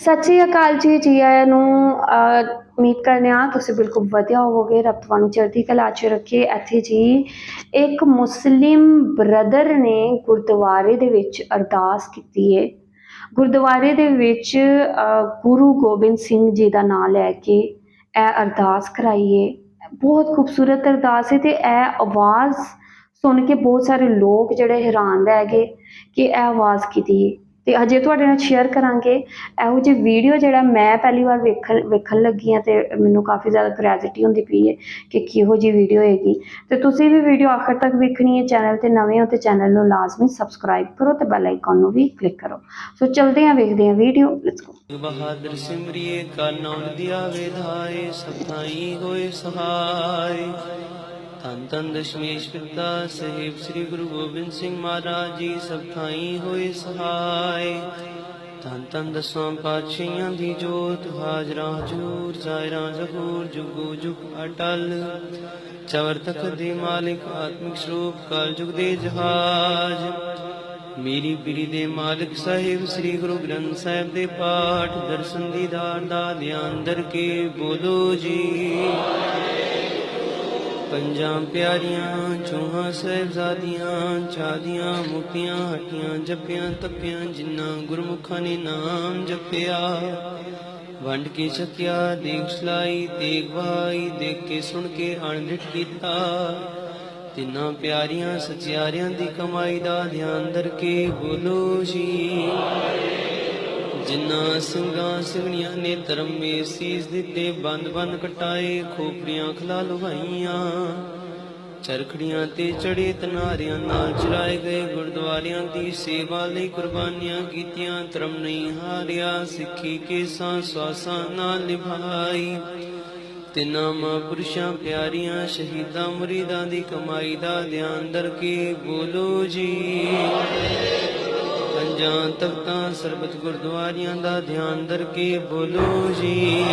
ਸਤਿ ਸ਼੍ਰੀ ਅਕਾਲ ਜੀ ਜੀ ਆਇਆਂ ਨੂੰ ਉਮੀਦ ਕਰਨੇ ਆ ਤੁਸੀਂ ਬਿਲਕੁਲ ਵਧੀਆ ਹੋਵੋਗੇ। ਰੱਬ ਤੁਹਾਨੂੰ ਚੜ੍ਹਦੀ ਕਲਾ 'ਚ ਰੱਖੇ। ਇੱਥੇ ਜੀ, ਇੱਕ ਮੁਸਲਿਮ ਬ੍ਰਦਰ ਨੇ ਗੁਰਦੁਆਰੇ ਦੇ ਵਿੱਚ ਅਰਦਾਸ ਕੀਤੀ ਹੈ ਗੁਰਦੁਆਰੇ ਦੇ ਵਿੱਚ ਗੁਰੂ ਗੋਬਿੰਦ ਸਿੰਘ ਜੀ ਦਾ ਨਾਮ ਲੈ ਕੇ ਇਹ ਅਰਦਾਸ ਕਰਾਈਏ ਬਹੁਤ ਖੂਬਸੂਰਤ ਅਰਦਾਸ ਹੈ ਤੇ ਇਹ ਆਵਾਜ਼ ਸੁਣ ਕੇ ਬਹੁਤ ਸਾਰੇ ਲੋਕ ਜਿਹੜੇ ਹੈਰਾਨ ਰਹਿ ਗਏ ਕਿ ਇਹ ਆਵਾਜ਼ ਕਿਹਦੀ ਤੇ ਅਜੇ ਤੁਹਾਡੇ ਨਾਲ ਸ਼ੇਅਰ ਕਰਾਂਗੇ। ਇਹੋ ਜਿਹੀ ਵੀਡੀਓ ਜਿਹੜਾ ਮੈਂ ਪਹਿਲੀ ਵਾਰ ਵੇਖਣ ਵੇਖਣ ਲੱਗੀ ਆ ਤੇ ਮੈਨੂੰ ਕਾਫੀ ਜ਼ਿਆਦਾ ਕਿਉਰਿਓਸਿਟੀ ਹੁੰਦੀ ਪਈ ਹੈ ਕਿ ਕਿਹੋ ਜਿਹੀ ਵੀਡੀਓ ਹੋਏਗੀ ਤੇ ਤੁਸੀਂ ਵੀ ਵੀਡੀਓ ਆਖਰ ਤੱਕ ਵੇਖਣੀ ਹੈ ਚੈਨਲ ਤੇ ਨਵੇਂ ਹੋ ਤੇ ਚੈਨਲ ਨੂੰ ਲਾਜ਼ਮੀ ਸਬਸਕ੍ਰਾਈਬ ਕਰੋ ਤੇ ਬੈਲ ਆਈਕਨ ਨੂੰ ਵੀ ਕਲਿੱਕ ਕਰੋ। ਸੋ ਚਲਦੇ ਹਾਂ, ਵੇਖਦੇ ਹਾਂ ਵੀਡੀਓ ਲੈਟਸ ਗੋ ਬਹਾਦਰ ਸਿਮਰਿਏ, ਕਾ ਦਿਆ ਵਿਧਾਏ ਸਭ ਹੋਏ ਸਹਾਈ ਧੰਨ ਧੰਨ ਦਸ਼ਮੇਸ਼ ਪਿਤਾ ਸਾਹਿਬ ਸ੍ਰੀ ਗੁਰੂ ਗੋਬਿੰਦ ਸਿੰਘ ਮਹਾਰਾਜ ਜੀ, ਸਭ ਥਾਈ ਹੋਏ ਸਹਾਈ। ਧੰਨ ਧੰਨ ਦਸਾਂ ਪਾਤਸ਼ਾਹਾਂ ਦੀ ਜੋਤ, ਹਾਜ਼ਰਾ ਹਜੂਰ ਜ਼ਾਇਰਾ ਜ਼ਹੂਰ, ਜੁਗੋ ਜੁਗ ਅਟਲ। ਚਵਰ ਤਖਤ ਦੇ ਮਾਲਿਕ, ਆਤਮਿਕ ਸਰੂਪ ਕਲ ਯੁਗ ਦੇ ਜਹਾਜ। ਮੇਰੀ ਪੀਰੀ ਦੇ ਮਾਲਕ ਸਾਹਿਬ, ਸ੍ਰੀ ਗੁਰੂ ਗ੍ਰੰਥ ਸਾਹਿਬ ਦੇ ਪਾਠ, ਦਰਸ਼ਨ ਦੀਦਾਰ ਦਾ ਧਿਆਨ ਦਰ ਕੇ ਬੋਲੋ ਜੀ। ਪੰਜਾਂ ਪਿਆਰੀਆਂ, ਚੋਹਾਂ ਸਾਹਿਬਜ਼ਾਦੀਆਂ, ਚਾਦੀਆਂ ਮੁਕਤੀਆਂ ਹਟੀਆਂ ਜਪਿਆਂ ਤਪਿਆਂ ਜਿਨ੍ਹਾਂ ਗੁਰਮੁਖਾਂ ਨੇ ਨਾਮ ਜਪਿਆ। ਵੰਡ ਕੇ ਛਕਿਆ, ਦੇਖ ਸਲਾਈ, ਦੇਖ ਵਾਈ, ਦੇਖ ਕੇ ਸੁਣ ਕੇ ਅਣਡਿਠ ਕੀਤਾ। ਤਿੰਨਾਂ ਪਿਆਰੀਆਂ, ਸਚਿਆਰਿਆਂ ਦੀ ਕਮਾਈ ਦਾ ਧਿਆਨ ਦਰ ਕੇ ਬੋਲੋ ਜੀ। ਜਿਨ੍ਹਾਂ ਸਿੰਘਾਂ ਸਿੰਘਣੀਆਂ ਨੇ ਧਰਮ ਮੇ ਸੀਸ ਦਿੱਤੇ, ਬੰਦ ਬੰਦ ਕਟਾਏ, ਖੋਪੜੀਆਂ ਖਲਾ ਲੁਹਾਈਆਂ। ਚਰਖੜੀਆਂ ਤੇ ਚੜੇ ਤਨਾਰਿਆਂ ਨਾਲ ਚਰਾਏ ਗਏ, ਗੁਰਦੁਆਰਿਆਂ ਦੀ ਸੇਵਾ ਲਈ ਕੁਰਬਾਨੀਆਂ ਕੀਤੀਆਂ, ਧਰਮ ਨਹੀਂ ਹਾਰਿਆ, ਸਿੱਖੀ ਕੇ ਸਾਂ ਨਾਲ ਨਿਭਾਈ। ਤਿੰਨਾਂ ਮਹਾਂਪੁਰਸ਼ਾਂ ਪਿਆਰੀਆਂ, ਸ਼ਹੀਦਾਂ ਮੁਰੀਦਾਂ ਦੀ ਕਮਾਈ ਦਾ ਧਿਆਨ ਦਰ ਕੇ ਬੋਲੋ ਜੀ। ਪੰਜਾਂ ਤਖਤਾਂ ਸਰਬਤ ਗੁਰਦੁਆਰਿਆਂ ਦਾ ਧਿਆਨ ਦਰ ਕੇ ਬੋਲੋ ਜੀ।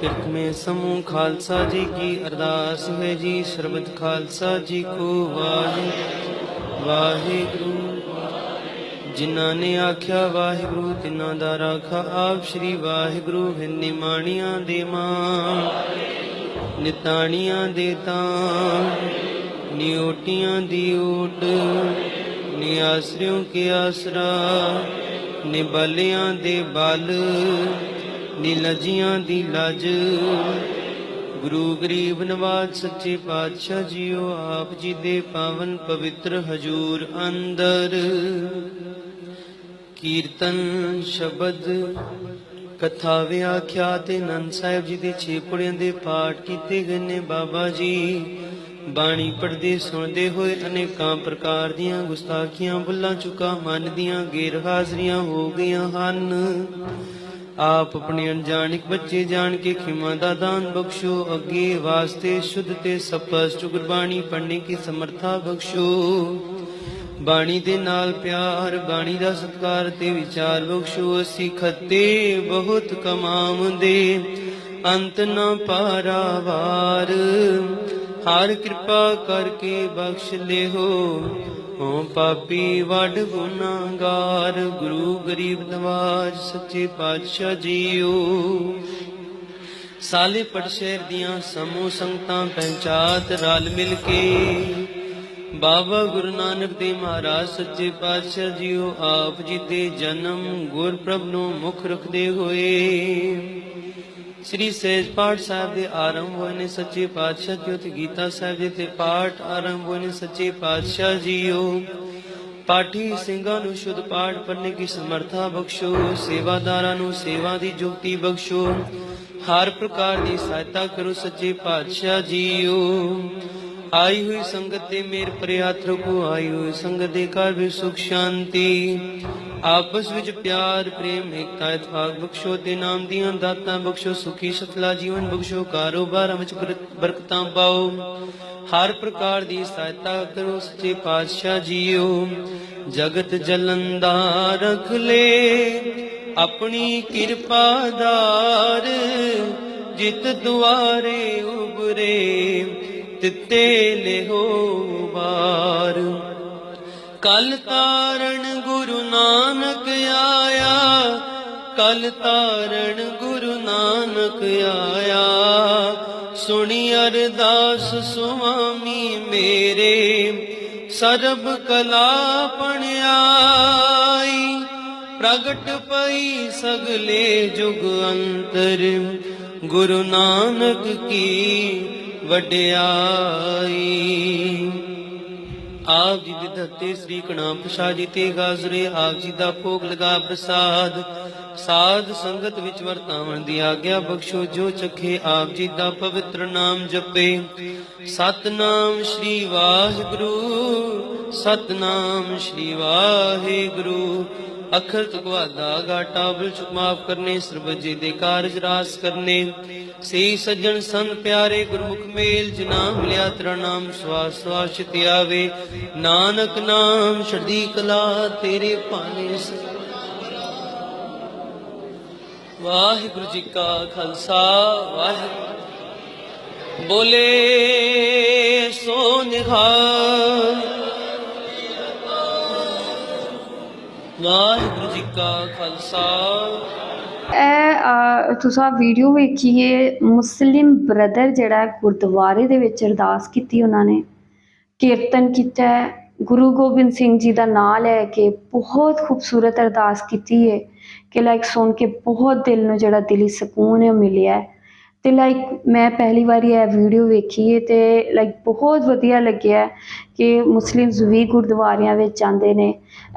ਪਿਰਕਮੇ ਸਮੂਹ ਖਾਲਸਾ ਜੀ ਕੀ ਅਰਦਾਸ ਹੈ ਜੀ, ਸਰਬਤ ਖਾਲਸਾ ਜੀ ਕੋ ਵਾਹਿ। ਵਾਹਿਗੁਰੂ, ਜਿਨ੍ਹਾਂ ਨੇ ਆਖਿਆ ਵਾਹਿਗੁਰੂ ਤਿਨਾਂ ਦਾ ਰਾਖਾ ਆਪ ਸ੍ਰੀ ਵਾਹਿਗੁਰੂ ਹੈ ਨਿਮਾਣੀਆਂ ਦੇ ਮਾਂ, ਨਿਤਾਣੀਆਂ ਦੇ ਤਾਂ, ਨਿਉਟੀਆਂ ਦੀ ਓਟ ਨਿਆਸਰਿਓ ਕੇ ਆਸਰਾ, ਨਿਬਲਿਆਂ ਦੇ ਬਲ, ਨਿਲਜੀਆਂ ਦੀ ਲਜ। ਗੁਰੂ ਗਰੀਬ ਨਵਾਜ ਸੱਚੇ ਪਾਤਸ਼ਾਹ ਜੀਓ, ਆਪ ਜੀ ਦੇ ਪਾਵਨ ਪਵਿੱਤਰ ਹਜੂਰ ਅੰਦਰ। ਕੀਰਤਨ ਸ਼ਬਦ, ਕਥਾ ਵਿਆਖਿਆ ਤੇ ਨੰਦ ਸਾਹਿਬ ਜੀ ਦੇ ਛੇ ਪੁੜਿਆਂ ਦੇ ਪਾਠ ਕੀਤੇ ਗਏ ਨੇ ਬਾਬਾ ਜੀ। ਬਾਣੀ ਪੜਦੇ ਸੁਣਦੇ ਹੋਏ ਅਨੇਕਾਂ ਪ੍ਰਕਾਰ ਦੀਆਂ ਗੁਸਤਾਖੀਆਂ, ਬੁੱਲਾਂ ਚੁਕਾ, ਮਨ ਦੀਆਂ ਗੈਰ ਹਾਜ਼ਰੀਆਂ ਹੋ ਗਈਆਂ ਹਨ। ਆਪ ਆਪਣੇ ਅਣਜਾਣਿਕ ਬੱਚੇ ਜਾਣ ਕੇ ਖਿਮਾ ਦਾ ਦਾਨ ਬਖਸ਼ੋ, ਅੱਗੇ ਵਾਸਤੇ ਸ਼ੁੱਧ ਤੇ ਸਪਸ਼ਟ ਗੁਰਬਾਣੀ ਪੜ੍ਹਨੇ ਕੀ ਸਮਰਥਾ ਬਖਸ਼ੋ। ਬਾਣੀ ਦੇ ਨਾਲ ਪਿਆਰ, ਬਾਣੀ ਦਾ ਸਤਕਾਰ ਤੇ ਵਿਚਾਰ ਬਖਸ਼ੋ, ਅਸੀਂ ਖੱਤੇ ਬਹੁਤ ਕਮਾਉਂਦੇ, ਅੰਤ ਨਾ ਪਾਰਾਵਾਰ। ਹਰ ਕਿਰਪਾ ਕਰਕੇ ਬਖਸ਼ ਲਿਓ। ਹੋ ਪਾਪੀ ਵੱਡ ਗੁਨਾਹਗਾਰ, ਗੁਰੂ ਗਰੀਬ ਨਵਾਜ, ਸੱਚੇ ਪਾਤਸ਼ਾਹ ਜੀਓ। ਸਾਲੇ ਪੜਸ਼ੇਰ ਦੀਆਂ ਸਮੂਹ ਸੰਗਤਾਂ ਪੰਚਾਇਤ ਰਲ ਮਿਲ ਕੇ ਬਾਬਾ ਗੁਰੂ ਨਾਨਕ ਦੇਵ ਮਹਾਰਾਜ, ਸੱਚੇ ਪਾਤਸ਼ਾਹ ਜੀਓ, ਆਪ ਜੀ ਦੇ ਜਨਮ ਗੁਰਪ੍ਰਭ ਨੂੰ ਮੁੱਖ ਰੱਖਦੇ ਹੋਏ। ਸ੍ਰੀ ਸਹਿਜ ਪਾਠ ਸਾਹਿਬ ਦੇ ਆਰੰਭ ਹੋਏ ਨੇ ਸੱਚੇ ਪਾਤਸ਼ਾਹ ਜੀ ਤੇ ਗੀਤਾ ਸਾਹਿਬ ਜੀ ਤੇ ਪਾਠ ਆਰੰਭ ਹੋਏ ਨੇ ਸੱਚੇ ਪਾਤਸ਼ਾਹ ਜੀਓ। ਪਾਠੀ ਸਿੰਘਾਂ ਨੂੰ ਸ਼ੁੱਧ ਪਾਠ ਪੜ੍ਹਨੇ ਦੀ ਸਮਰੱਥਾ ਬਖਸ਼ੋ, ਸੇਵਾਦਾਰਾਂ ਨੂੰ ਸੇਵਾ ਦੀ ਜੁਗਤੀ ਬਖਸ਼ੋ। ਹਰ ਪ੍ਰਕਾਰ ਦੀ ਸਹਾਇਤਾ ਕਰੋ ਸੱਚੇ ਪਾਤਸ਼ਾਹ ਜੀਓ। ਆਈ ਹੋਈ ਸੰਗਤ ਤੇ ਮੇਰ ਪ੍ਰਿਆਤ ਰਖੋ ਆਈ ਹੋਈ ਸੰਗਤ ਦੇ ਘਰ ਵਿੱਚ ਸੁਖ ਸ਼ਾਂਤੀ। ਆਪਸ ਵਿੱਚ ਪਿਆਰ, ਪ੍ਰੇਮ, ਏਕਤਾ ਇਤਫਾਕ ਬਖਸ਼ੋ ਤੇ ਨਾਮ ਦੀਆਂ ਦਾਤਾਂ ਬਖਸ਼ੋ, ਸੁਖੀ ਸਫਲਾ ਜੀਵਨ ਬਖਸ਼ੋ, ਕਾਰੋਬਾਰਾਂ ਵਿੱਚ ਬਰਕਤਾਂ ਪਾਓ। ਹਰ ਪ੍ਰਕਾਰ ਦੀ ਸਹਾਇਤਾ ਕਰੋ, ਸੱਚੇ ਪਾਤਸ਼ਾਹ ਜੀਓ। ਜਗਤ ਜਲੰਦਾ ਰਖ ਲੈ, ਆਪਣੀ ਕਿਰਪਾ ਦਾਰ ਜਿਤ ਦੁਆਰੇ ਉਬਰੇ ਤਿੱਤੇ ਲਿਹੋ ਬਾਰ ਕਲ ਤਾਰਨ ਗੁਰੂ ਨਾਨਕ ਆਇਆ, ਕਲ ਤਾਰਨ ਗੁਰੂ ਨਾਨਕ ਆਇਆ। ਸੁਣੀ ਅਰਦਾਸ ਸੁਆਮੀ ਮੇਰੇ, ਸਰਬ ਕਲਾ ਪਣਿਆਈ ਪ੍ਰਗਟ ਪਈ ਸਗਲੇ ਜੁਗ ਅੰਤਰ, ਗੁਰੂ ਨਾਨਕ ਕੀ ਵਡਿਆਈ। ਆਪ ਜੀ ਦੇ ਧੱਤੇ ਸ੍ਰੀ ਕਣਾਮ ਪ੍ਰਸਾਦ ਜੀ ਤੇ ਗਾਜ਼ਰੇ, ਆਪ ਜੀ ਦਾ ਭੋਗ ਲਗਾ ਪ੍ਰਸਾਦ। ਸਾਧ ਸੰਗਤ ਵਿੱਚ ਵਰਤਾਵਣ ਦੀ ਆਗਿਆ ਬਖਸ਼ੋ, ਜੋ ਚਖੇ ਆਪ ਜੀ ਦਾ ਪਵਿੱਤਰ ਨਾਮ ਜਪੇ। ਸਤਨਾਮ ਸ੍ਰੀ ਵਾਹਿਗੁਰੂ, ਸਤਨਾਮ ਸ੍ਰੀ ਵਾਹਿਗੁਰੂ। ਅਖਰ ਤੁਕਵਾਦਾ ਗਾਟਾ ਬਿਲ ਚੁਕ ਮਾਫ ਕਰਨੇ ਸਰਬਜੇ ਦੇ ਕਾਰਜ ਰਾਸ ਕਰਨੇ ਸੇ ਸੱਜਣ ਸੰਤ ਪਿਆਰੇ ਗੁਰਮੁਖ ਮੇਲ ਜਿਨਾ ਮਿਲਿਆ ਤੇਰਾ ਨਾਮ ਸਵਾਸ ਸਵਾਸ ਚਿਤ ਆਵੇ ਨਾਨਕ ਨਾਮ ਛੜੀ ਕਲਾ ਤੇਰੇ ਭਾਣੇ ਸ- ਵਾਹਿਗੁਰੂ ਜੀ ਕਾ ਖਾਲਸਾ ਵਾਹਿਗੁਰੂ ਬੋਲੇ ਸੋ ਨਿਹਾਲ ਵਾਹਿਗੁਰੂ ਜੀ ਖਾਲਸਾ। ਇਹ ਤੁਸੀਂ ਵੀਡੀਓ ਵੇਖੀਏ, ਮੁਸਲਿਮ ਬ੍ਰਦਰ ਜਿਹੜਾ ਗੁਰਦੁਆਰੇ ਦੇ ਵਿੱਚ ਅਰਦਾਸ ਕੀਤੀ ਉਹਨਾਂ ਨੇ। ਕੀਰਤਨ ਕੀਤਾ ਗੁਰੂ ਗੋਬਿੰਦ ਸਿੰਘ ਜੀ ਦਾ ਨਾਮ ਲੈ ਕੇ ਬਹੁਤ ਖੂਬਸੂਰਤ ਅਰਦਾਸ ਕੀਤੀ ਹੈ ਕਿ ਲਾਈਕ ਸੁਣ ਕੇ ਬਹੁਤ ਦਿਲ ਨੂੰ ਜਿਹੜਾ ਦਿਲੀ ਸਕੂਨ ਹੈ ਮਿਲਿਆ ਹੈ। ਅਤੇ ਲਾਈਕ ਮੈਂ ਪਹਿਲੀ ਵਾਰੀ ਇਹ ਵੀਡੀਓ ਵੇਖੀ ਹੈ ਤੇ ਲਾਈਕ ਬਹੁਤ ਵਧੀਆ ਲੱਗਿਆ ਕਿ ਮੁਸਲਿਮਸ ਵੀ ਗੁਰਦੁਆਰਿਆਂ ਵਿੱਚ ਜਾਂਦੇ ਨੇ।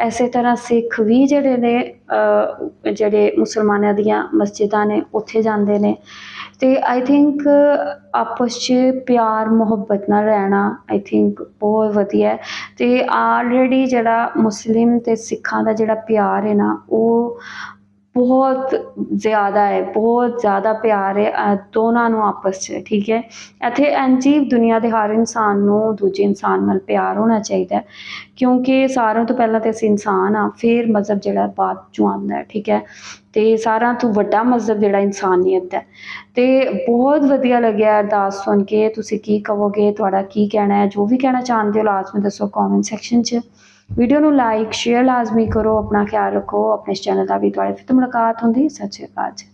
ਇਸੇ ਤਰ੍ਹਾਂ ਸਿੱਖ ਵੀ ਜਿਹੜੇ ਨੇ ਜਿਹੜੇ ਮੁਸਲਮਾਨਾਂ ਦੀਆਂ ਮਸਜਿਦਾਂ ਨੇ, ਉੱਥੇ ਜਾਂਦੇ ਨੇ। ਅਤੇ ਆਈ ਥਿੰਕ ਆਪਸ 'ਚ ਪਿਆਰ, ਮੁਹੱਬਤ ਨਾਲ ਰਹਿਣਾ ਆਈ ਥਿੰਕ ਬਹੁਤ ਵਧੀਆ ਅਤੇ ਆਲਰੇਡੀ ਜਿਹੜਾ ਮੁਸਲਿਮ ਅਤੇ ਸਿੱਖਾਂ ਦਾ ਜਿਹੜਾ ਪਿਆਰ ਹੈ ਨਾ, ਉਹ ਬਹੁਤ ਜ਼ਿਆਦਾ ਹੈ, ਬਹੁਤ ਜ਼ਿਆਦਾ ਪਿਆਰ ਹੈ ਦੋਨਾਂ ਨੂੰ ਆਪਸ 'ਚ, ਠੀਕ ਹੈ? ਇੱਥੇ ਇੰਜੀ ਦੁਨੀਆ ਦੇ ਹਰ ਇਨਸਾਨ ਨੂੰ ਦੂਜੇ ਇਨਸਾਨ ਨਾਲ ਪਿਆਰ ਹੋਣਾ ਚਾਹੀਦਾ ਕਿਉਂਕਿ ਸਾਰਿਆਂ ਤੋਂ ਪਹਿਲਾਂ ਤਾਂ ਅਸੀਂ ਇਨਸਾਨ ਹਾਂ, ਫਿਰ ਮਜ਼ਹਬ ਜਿਹੜਾ ਬਾਅਦ ਚੋਂ ਆਉਂਦਾ ਠੀਕ ਹੈ? ਅਤੇ ਸਾਰਿਆਂ ਤੋਂ ਵੱਡਾ ਮਜ਼ਹਬ ਜਿਹੜਾ ਇਨਸਾਨੀਅਤ ਹੈ। ਅਤੇ ਬਹੁਤ ਵਧੀਆ ਲੱਗਿਆ ਅਰਦਾਸ ਸੁਣ ਕੇ, ਤੁਸੀਂ ਕੀ ਕਹੋਗੇ, ਤੁਹਾਡਾ ਕੀ ਕਹਿਣਾ ਹੈ, ਜੋ ਵੀ ਕਹਿਣਾ ਚਾਹੁੰਦੇ ਹੋ, ਲਾਜ਼ਮੀ ਦੱਸੋ ਕਮੈਂਟ ਸੈਕਸ਼ਨ 'ਚ। ਵੀਡੀਓ ਨੂੰ ਲਾਈਕ, ਸ਼ੇਅਰ ਲਾਜ਼ਮੀ ਕਰੋ, ਆਪਣਾ ਖਿਆਲ ਰੱਖੋ, ਆਪਣੇ ਚੈਨਲ ਦਾ ਵੀ ਤੁਹਾਡੇ ਫਿਰ ਤੋਂ ਮੁਲਾਕਾਤ ਹੁੰਦੀ। ਸਤਿ ਸ਼੍ਰੀ ਅਕਾਲ ਜੀ।